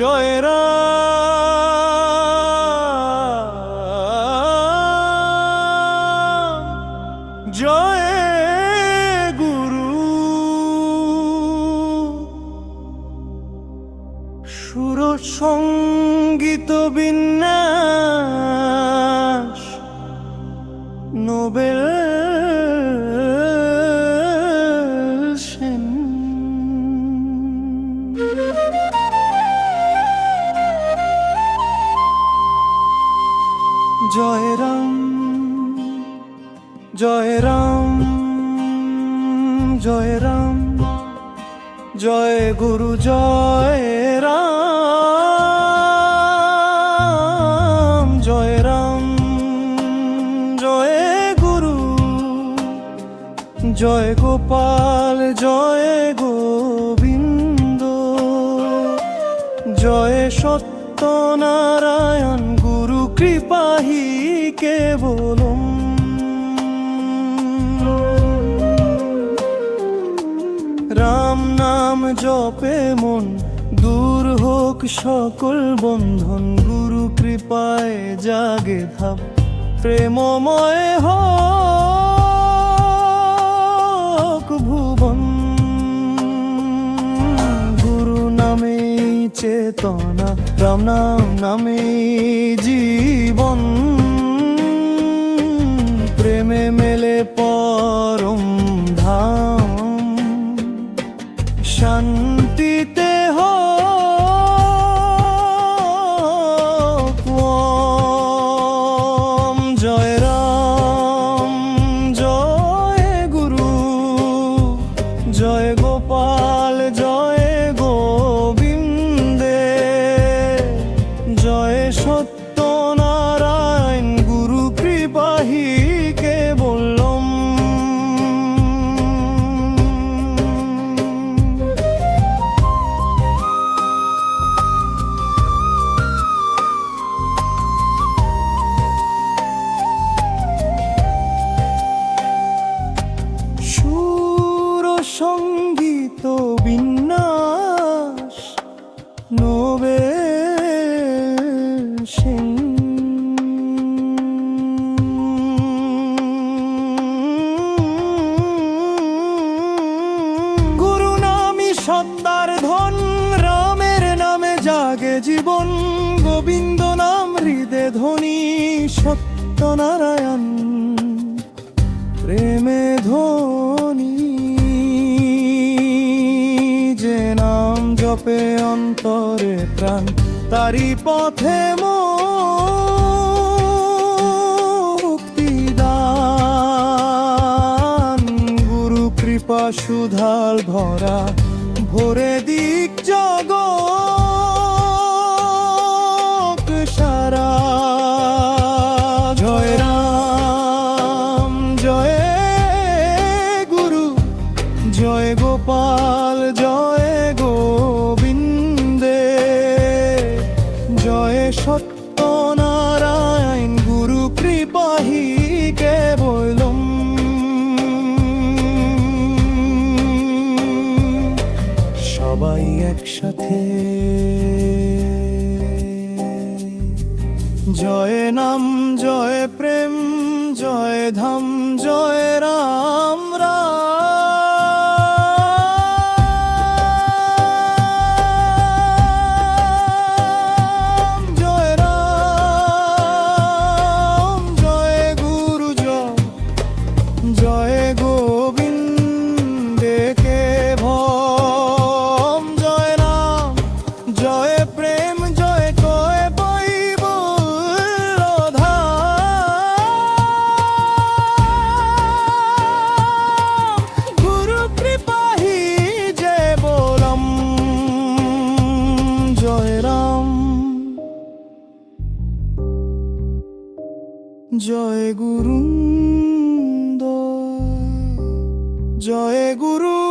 রাম জয় গুরু। সংগীত বিন্যাস নোবেল জয় রাম জয় রাম, জয় গুরু, জয় রাম জয় রাম, জয় গুরু, জয় গোপাল, জয় গোবিন্দ, জয় সত্যনারায়ণ, গুরু কৃপাহি কেবলম। জপে মন, দূর হোক সকল বন্ধন, গুরু কৃপায় জাগে ধাপ, প্রেমময় হোক ভুবন। গুরু নামে চেতনা, রাম নাম নামে জীবন। প্রেমে মেলে পরম সত্যনারায়ণ, প্রেমে ধ্বনি যে নাম জপে অন্তরে প্রাণ তারি পথে মুক্তিদান। গুরু কৃপা ভরা, ভরে দিক সবাই একসাথে। জয় নাম জয় প্রেম জয় ধাম জয় রাম। জয় গুরু জয় গুরু